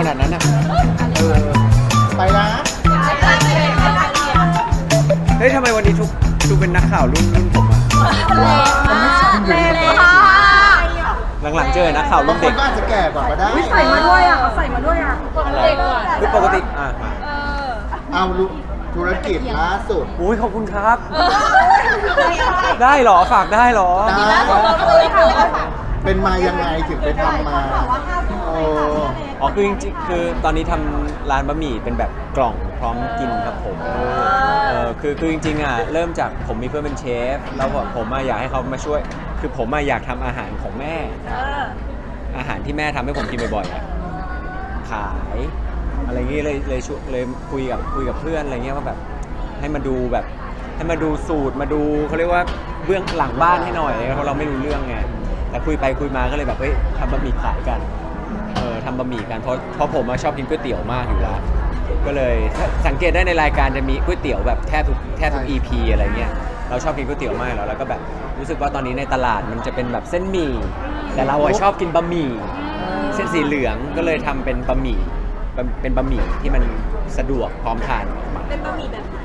ขนาดนั้นอะเออไปนะเฮ้ยทำไมวันนี้ทุกทุกเป็นนักข่าวรุ่นรุ่นผมอะหลังๆเจอนักข่าวรุ่บางนคเด็นกก็อาจจะแก่กว่าก็ได้ใส่มาด้วยอะเขาใส่มาด้วยอะอะไรคือปกติอะมาเอาลูกธุรกิจล่าสุดอุ้ยขอบคุณครับ ได้เหรอฝากได้เหรอ ได้เป็นมายังไงถึงไปทำมาโอ้ อ๋อคือจริงๆคือตอนนี้ทำร้านบะหมี่เป็นแบบกล่องพร้อมกินครับผมเออคือคือจริงๆอะเริ่มจากผมมีเพื่อนเป็นเชฟ แล้วผมผมอะอยากให้เขามาช่วย คือผมอะอยากทำอาหารของแม่อาหารที่แม่ทำให้ผมกินบ่อยๆอะขาย อะไรเงี้ยเลยเลยชวนเลยคุยกับคุยกับเพื่อนอะไรเงี้ยว่าแบบให้มาดูแบบ ให้มาดูสูตรมาดูเขาเรียกว่าเบื้องหลังบ้านให้หน่อยเพราะเราไม่รู้เรื่องไงแต่คุยไปคุยมาก็เลยแบบเฮ้ยทำบะหมี่ขายกันเออ ทำบะหมี่กันเพราะเพราะผมอะชอบกินก๋วยเตี๋ยวมากอยู่แล้ว ก็เลยถ้าสังเกตได้ในรายการจะมีก๋วยเตี๋ยวแบบแทบทุกแทบทุก EP อะไรเงี้ยเราชอบกินก๋วยเตี๋ยวมากอยู่แล้วแล้วก็แบบรู้สึกว่าตอนนี้ในตลาดมันจะเป็นแบบเส้นหมี่ แต่เราอะชอบกินบะหมี่ เส้นสีเหลืองก็เลยทำเป็นบะหมี่เป็นเป็นบะหมี่ที่มันสะดวกพร้อมทานออกมา เป็นบะหมี่แบบไหน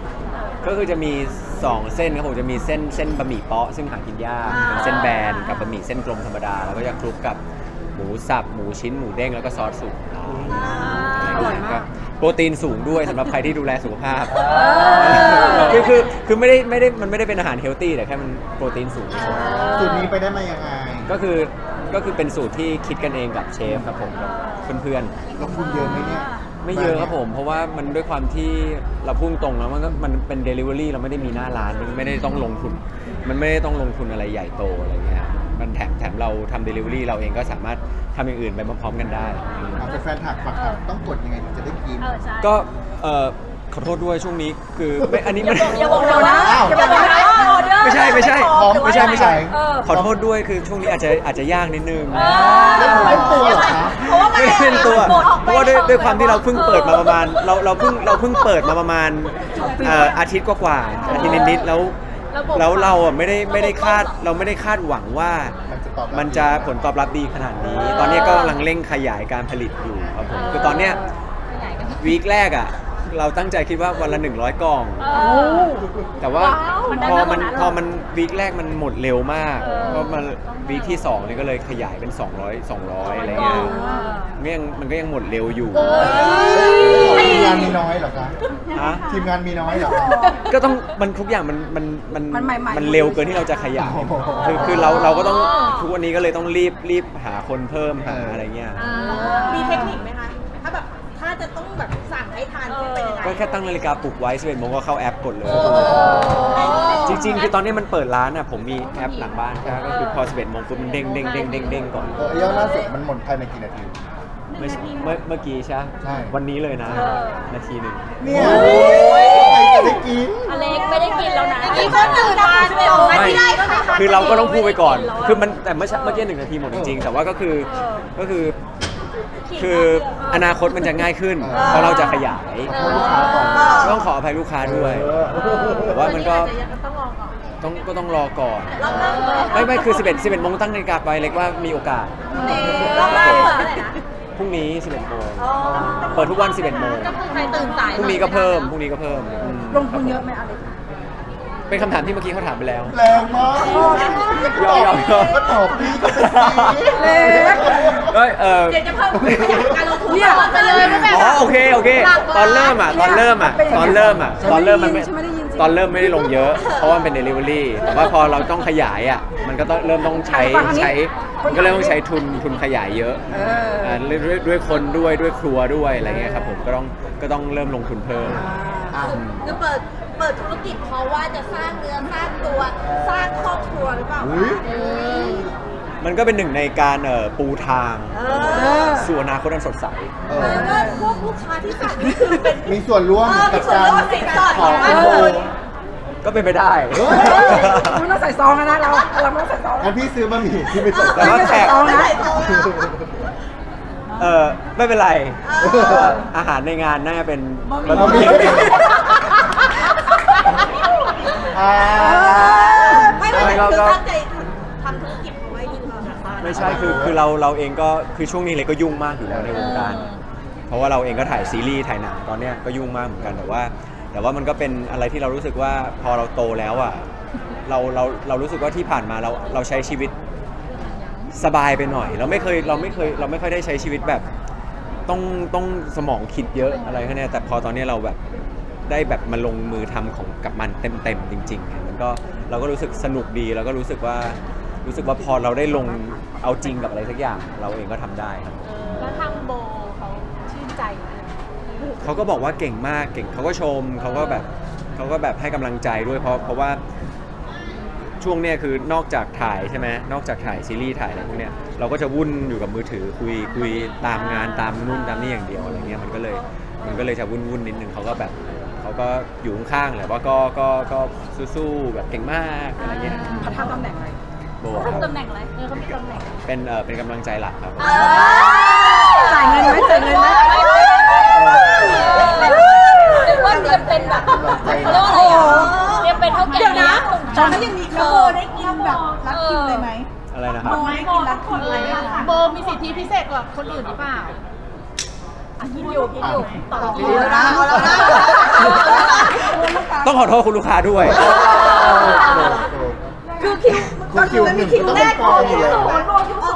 ก็คือจะมี 2 เส้นครับผมจะมีเส้นเส้นบะหมี่เปาะซึ่งหากินยากเป็นเส้นแบนกับบะหมี่เส้นกลมธรรมดา แล้วก็จะคลุกกับ หมูสับหมูชิ้นหมูเด้งแล้วก็ซอสสูตรอร่อยมาก โปรตีนสูงด้วยสำหรับใครที่ดูแลสุขภาพคือคือคือไม่ได้ไม่ได้มันไม่ได้เป็นอาหารเฮลตี้แต่แค่มันโปรตีนสูงเฉยสูตรนี้ไปได้มายังไงๆก็คือก็คือเป็นสูตรที่คิดกันเองกับเชฟครับผมกับเพื่อนๆลงทุนเยอะไหมเนี่ยไม่เยอะครับผม เพราะว่ามันด้วยความที่เราพุ่งตรงแล้วมันก็มันเป็น Delivery เราไม่ได้มีหน้าร้าน มันไม่ได้ต้องลงทุน มันไม่ได้ต้องลงทุนอะไรใหญ่โตอะไรเงี้ย มันแถมแถมเราทำ Delivery เราเองก็สามารถทำอย่างอื่นไปพร้อมๆกันได้ เอาเป็นแฟนถักฝากถามต้องกดยังไงถึงจะได้กินก็เอ่อขอโทษด้วยช่วงนี้คือไม่อันนี้มัน อย่าบอกเรานะอ้าว อย่าบอกเรานะออเดอร์ไม่ใช่ไม่ใช่พร้อมไม่ใช่ไม่ใช่ เออ ขอโทษด้วยคือช่วงนี้อาจจะอาจจะยากนิดนึงเล่นเล่นตัวเหรอคะ เพราะว่ามันไม่ได้เป็นตัว หมดออกเพไปราะว่าด้วยด้วยความที่เราเพิ่งเปิดมาประมาณเราเราเพิ่งเราเพิ่งเปิดมาประมาณเอ่ออาทิตย์กว่าๆอาทิตย์นิดๆแล้ว แล้วเราอะไม่ได้ไม่ได้คาดเราไม่ได้คาดหวังว่ามันจะตอบรับมันจะผลตอบรับดีขนาดนี้ ตอนนี้ก็กำลังเร่งขยายการผลิตอยู่ครับผมคือตอนเนี้ยวีคแรกอะ เราตั้งใจคิดว่าวันละ 100 กล่องแต่ว่าพอมันพอมันวีคแรกมันหมดเร็วมากก็มาวีคที่2นี่ก็เลยขยายเป็น 200 200อะไรเงี้ยมันยังมันก็ยังหมดเร็วอยู่ทีมงานมีน้อยเหรอคะฮะทีมงานมีน้อยเหรอคะ ก็ต้องมันทุกอย่างมันมันมันมันใหม่ๆ มันเร็วเกินที่เราจะขยายโอ้โห คือคือเราเราก็ต้องทุกวันนี้ก็เลยต้องรีบรีบหาคนเพิ่มหาอะไรเงี้ย มีเทคนิคไหมคะถ้าแบบถ้า จะต้องแบบสั่งให้ทานต้องเป็นยังไงก็แค่ตั้งนาฬิกาปลุกไว้11โมงก็เข้าแอปกดเลย จริงๆคือตอนนี้มันเปิดร้านอะผมมีแอปหลังบ้านใช่ไหมก็คือพอ11โมงปุ๊บมันเด้งเด้งเด้งเด้งเด้งก่อนเออยอดล่าสุดมันหมดภายในกี่นาที เมื่อเมื่อเมื่อกี้ใช่ไหมใช่ วันนี้เลยนะ นาทีหนึ่งเนี่ยใครจะได้กิน อเล็กไม่ได้กินแล้วนะนี่ก็ตื่นมาเป็นของไม่ไม่ได้ค่ะคือเราก็ต้องพูดไปก่อน คือมันแต่เมื่อเช้าเมื่อกี้หนึ่งนาทีหมดจริงๆแต่ว่าก็คือก็คือ คืออนาคตมันจะง่ายขึ้น เพราะเราจะขยายขอลูกค้าก่อนก็ต้องขออภัยลูกค้าด้วยแต่ว่ามันก็ต้องลองก่อนต้องก็ต้องรอก่อนรอบหน้าเปิดไม่ไม่คือ 11 11โมงตั้งนาฬิกาไปเล็กว่ามีโอกาสรอบหน้าเปิดเท่าไหร่นะพรุ่งนี้ 11โมงเปิดทุกวัน 11โมงก็คือใครตื่นสายพรุ่งนี้ก็เพิ่มพรุ่งนี้ก็เพิ่มอืมลงทุนเยอะไหมอะไร เป็นคำถามที่เมื่อกี้เขาถามไปแล้ว แรงมากยอมยอมยอมก็ตอบพี่ก็เป็นพี่เล็กเอ้ยเออเดี๋ยวจะเพิ่มการลงทุนเนี่ยไปเลยไม่แบบ อ๋อโอเคโอเคตอนเริ่มอะตอนเริ่มอะตอนเริ่มอะตอนเริ่มมันไม่ฉันไม่ได้ยินสิตอนเริ่มไม่ได้ลงเยอะ เพราะว่ามันเป็น delivery แต่ว่าพอเราต้องขยายอะมันก็ต้องเริ่มต้องใช้ฟังอันนี้ใช้มันก็เริ่มต้องใช้ทุนทุนขยายเยอะเอออ่าด้วยด้วยด้วยคนด้วยด้วยครัวด้วยอะไรเงี้ยครับผมก็ต้องก็ต้องเริ่มลงทุนเพิ่มอะคือเปิดเปิดธุรกิจเพราะว่าจะสร้างเนื้อสร้างตัวสร้างครอบครัวหรือเปล่าอุ๊ย มันก็เป็นหนึ่งในการเอ่อปูทางเอเอออสู่อนาคตอันสดใส เอแปลอว่าพวกลูกค้าที่สั่งนี่คือเป็น มีส่วนร่วมเออกับมีส่วนการร่วมสินสอดขอของโอนก็เป็นไปได้ ไม่ต้องใส่ซองนะนะเราเราไม่ต้องใส่ซองงั้นพี่ซื้อบะหมี่ที่ไม่ใส่แต่ว่าแขกซองไม่นะใส่ซองแล้วเออไม่เป็นไร เอออาหารในงานน่าจะเป็นบะหมี่บะหมี่ อ่าไม่ไม่ไม่คือตั้งใจทำธุรกิจไว้ดีกว่าไม่ใช่คือคือเราเราเองก็คือช่วงนี้เลยก็ยุ่งมากอยู่แล้วในวงการ เพราะว่าเราเองก็ถ่ายซีรีส์ถ่ายหนังตอนเนี้ยก็ยุ่งมากเหมือนกันแต่ว่า แต่ว่ามันก็เป็นอะไรที่เรารู้สึกว่าพอเราโตแล้วอะเราเราเรารู้สึกว่าที่ผ่านมาเราเราใช้ชีวิตสบายไปหน่อย เราไม่เคยเราไม่เคยเราไม่ค่อยได้ใช้ชีวิตแบบ ต้องต้องสมองคิดเยอะอะไรแค่เนี้ยแต่พอตอนเนี้ยเราแบบ ได้แบบมาลงมือทำของกับมันเต็มๆจริงๆเนี่ยมันก็เราก็รู้สึกสนุกดีแล้วก็รู้สึกว่ารู้สึกว่าพอเราได้ลงเอาจริงกับอะไรสักอย่าง เราเองก็ทำได้ครับ แล้วทางโบเขาชื่นใจไหมเขาก็บอกว่าเก่งมากเก่งเขาก็ชมเขาก็แบบเขาก็แบบให้กำลังใจด้วยเพราะเพราะว่าช่วงเนี้ยคือนอกจากถ่ายใช่ไหมนอกจากถ่ายซีรีส์ถ่ายอะไรพวกเนี้ยเราก็จะวุ่นอยู่กับมือถือคุยคุยตามงานตามนู่นตามนี่อย่างเดียวอะไรเงี้ยมันก็เลยมันก็เลยจะวุ่นวุ่นนิดนึงเขาก็แบบ เขาก็อยู่ข้างๆแหละว่าก็ก็ก็สู้ๆแบบเก่งมากอะไรเงี้ยเขาทำตำแหน่งอะไรโบครับตำแหน่งอะไรเออเขามีตำแหน่งเป็นเออเป็นกำลังใจหลักครับจ่ายเงินไหมจ่ายเงินไหมเรียกว่าเตรียมเป็นแบบเขาเรียกว่าอะไรอะเตรียมเป็นเท่าแก่เดี๋ยวนะตอนแล้วนี้ยังมีโบได้กินแบบรัดคิวเลยไหมอะไรนะครับโบได้กินรัดคิวเลยไหมคะโบมีสิทธิพิเศษกว่าคนอื่นหรือเปล่าอะคิดอยู่คิดอยู่ตอบเอาแล้วนะเอาแล้วนะ ต้องขอโทษคุณลูกค้าด้วย คือคิวคือคิวหนึ่งก็ต้องเป็นปออยู่แล้ว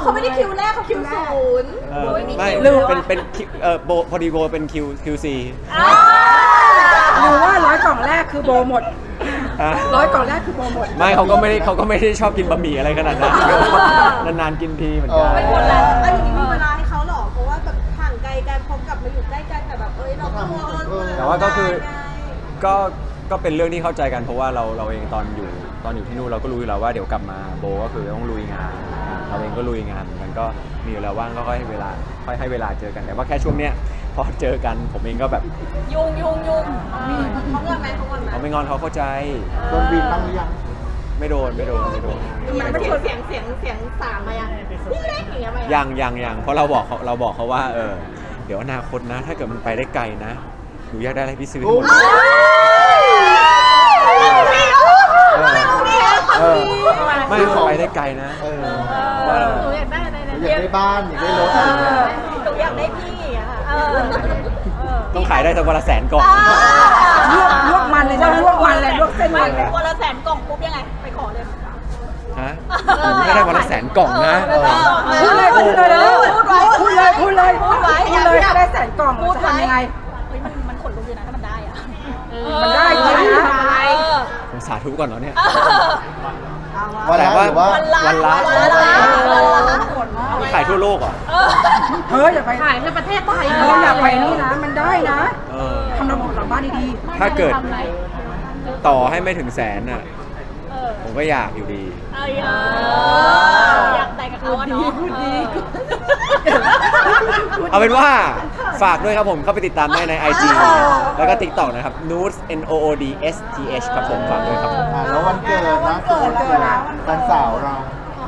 เขาไม่ได้คิวแรกเขาคิวศูนย์เออไม่เป็นเป็นคิวเออโบพอดีโบเป็นคิวคิวซีหรือว่าร้อยกล่องแรกคือโบหมดฮะร้อยกล่องแรกคือโบหมดไม่เขาก็ไม่ได้เขาก็ไม่ได้ชอบกินบะหมี่อะไรขนาดนั้นนานๆกินทีเหมือนกันไม่ควรแล้วอันนี้มีเวลาให้เขาหรอเพราะว่าแบบห่างไกลกันพอกลับมาอยู่ใกล้กันแต่แบบเอ้ยเราก็กลัวเออแต่ว่าก็คือ ก็ก็เป็นเรื่องที่เข้าใจกันเพราะว่าเราเราเองตอนอยู่ตอนอยู่ที่นู่นเราก็รู้อยู่แล้วว่าเดี๋ยวกลับมาโบก็คือต้องลุยงาน เราเองก็ลุยงานมันก็มีอยู่แล้วว่างก็ค่อยให้เวลาค่อยให้เวลาเจอกันแต่ว่าแค่ช่วงเนี้ยพอเจอกันผมเองก็แบบยุ่งยุ่งยุ่งเขาเงินไหมเขาเงินไหมเขาไม่งอนเขาเข้าใจโดนวีนบ้างหรือยังไม่โดนไม่โดนไม่โดนมันไม่เสียงเสียงเสียงสามมายังนี่เล็กอย่างเงี้ยมายังยังยังยังเพราะเราบอกเขาเราบอกเขาว่าเออเดี๋ยวอนาคตนะ ถ้าเกิดมันไปได้ไกลนะ หนูอยากได้อะไรพี่ซื้อให้หมดเลยเออไม่ไปได้ไกลนะเออว่าหนูอยากได้อะไรหนูนะอยากได้บ้านอยากได้รถอะไรอย่างเงี้ยหนูอยากได้พี่อะค่ะเออเออต้องขายได้สักวันละแสนก่อนลวกลวกมันเลยใช่ไหมลวกมันเลยลวกเส้นมันเลยคนละแสนกล่องปุ๊บยังไงไปขอเลยฮะหนูไม่ได้วันละแสนกล่องนะเออพูดเลยพูดเลยพูดไว้พูดเลยพูดเลยพูดไว้พูดเลยถ้าได้แสนกล่องพูดจะไว้ทำยังไง เฮ้ยมันมันขนลุกอยู่นะถ้ามันได้อะมันได้จริงนะ เออ ผมสาธุก่อนเนาะเนี่ย วันแต่ละว่า หรือว่า วันละวันละ วันละนี่ขายทั่วโลกเหรอเออเฮ้ยอย่าไปขายในประเทศไทยเราอย่าไปนี่นะ มันได้นะเออ ทำระบบหลังบ้านดีถ้าเกิดต่อให้ไม่ถึงแสนน่ะ เออผมก็อยากอยู่ดี เอออยากแต่งกับเขาอะเนาะพูดดีเอาเป็นว่า ฝากด้วยครับผม เข้าไปติดตามได้ใน IG แล้วก็ TikTok นะครับ Nood N O O D S T H ครับผมฝากด้วยครับผม อ่าแล้ววันเกิดนะวันเกิดแฟนสาวเรา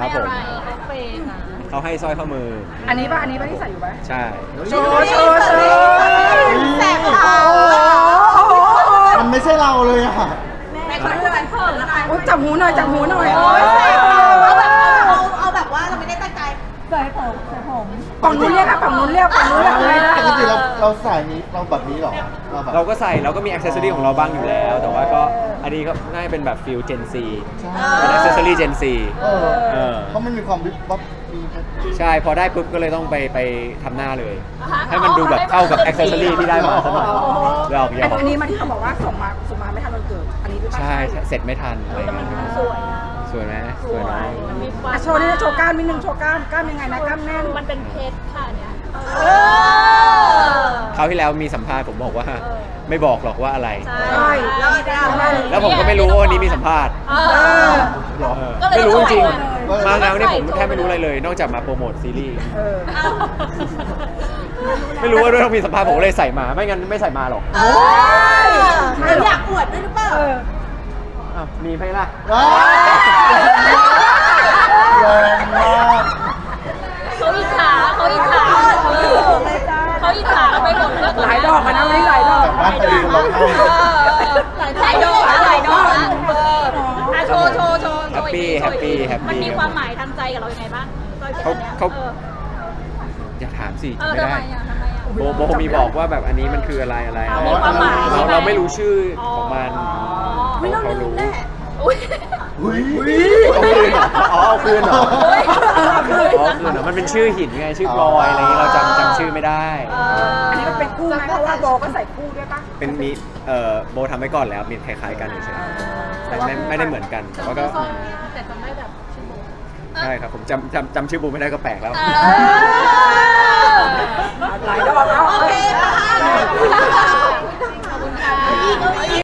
ครับผมไม่อะไรเขาเป็นนะเขาให้สร้อยข้อมือๆอันนี้ป่ะ อันนี้ป่ะที่ใส่อยู่ป่ะใช่ โชว์โชว์โชว์แสบขามันไม่ใช่เราเลยอะแม่ขอดูหน่อยเพิ่มแล้วหน่อยโอ้ยจับหูหน่อย จับหูหน่อย โอ้ยแสบขาเอาแบบเอาเอาแบบว่าเราไม่ได้ตั้งใจเสย ผมเสยผมฝั่งนู้นเรียกอะฝั่งนู้นเรียกฝั่งนู้นเรียกอะไรนะปกติเราเราใส่นี้เราแบบนี้เหรอเราแบบเราก็ใส่เราก็มีอ c เซ s ซอรีของเราบ้างอยู่แล้ว แต่ว่าก็อันนี้ก็น่าจะเป็นแบบฟิล Gen Z ใช่เป็นอ c เซ s ซอรี Gen Z เออเออเพราะมันมีความวิบวับมีใช่พอได้ปุ๊บก็เลยต้องไปไปทำหน้าเลย ให้มันดูแบบเข้ากับอ c เซ s ซอรีที่ได้มาซะหน่อยหยอกหยอันอกอันนี้มาที่เขาบอกว่าส่งมาส่งมาไม่ทันวันเกิด อันนี้ด้วยป่ะใช่เสร็จไม่ทันอะไรอย่างเงี้ย สวยนะ สวยไหมสวยเนาะมันมีความอะโชว์นี่นะโชว์กล้ามนิดนึงโชว์กล้ามกล้ามยังไงนะกล้ามแน่นมันเป็นเพชรค่ะเนี่ยเออ คราวที่แล้วมีสัมภาษณ์ผมบอกว่า ไม่บอกหรอกว่าอะไร ใช่รอดได้แล้วผมก็ไม่รู้ว่าวันนี้มีสัมภาษณ์เอเอออเออก็เลยไม่รู้จริงต้องใส่ๆมางานเนี่ยผมแทบไม่รู้อะไรเลย นอกจากมาโปรโมทซีรีส์เออไม่รู้ว่าด้วยต้องมีสัมภาษณ์ผมก็เลยใส่มา ไม่งั้นไม่ใส่มาหรอก เอออยากอวดด้วยหรือเปล่า เออ อ้าวมีไหมล่ะว้าวแรงมากเขาอิจฉาเขาอิจฉาเออเขาอิจฉาเราไปหมดแล้วหลายดอกอะนะวันนี้หลายดอกแต่บ้านพอดีเราเข้าหลายดอกหลายดอกนะเอออะโชว์โชว์โชว์โชว์อีกทีแฮปปี้แฮปปี้แฮปปี้มันมีความหมายทางใจกับเรายังไงบ้างสร้อยเพชรอันเนี้ยเขาออจอย่าถามสิเอจำอไม่ทำได้ไมอะทำไมอะโบโบมีบอกว่าแบบอันนี้มันคืออะไรอะไรอ๋อมีความหมายใช่เราไหมเราไม่รู้ชื่อของมันไม่ต้ องเขาลืรู้มแน่อุ้ยอุ้ยเอาคืนเหรออ๋อเอาคืนเหรอเฮ้ยอ๋อคืนเหรอมันเป็นชื่อหินไงชื่อพลอยอะไรอย่างงี้เราจำจำชื่อไม่ได้ อันนี้มันเป็นคู่ไหมเพราะว่าโบก็ใส่คู่ด้วยปะเป็นมีเอ่อโบทำไว้ก่อนแล้วมีคล้ายๆกันเฉยๆแต่ไม่ไม่ได้เหมือนกันแต่ว่าก็แต่จำได้แบบชื่อโบใช่ครับผมจำจำจำชื่อโบไม่ได้ก็แปลกแล้วเออหลายดอกแล้วโอเคค่ะ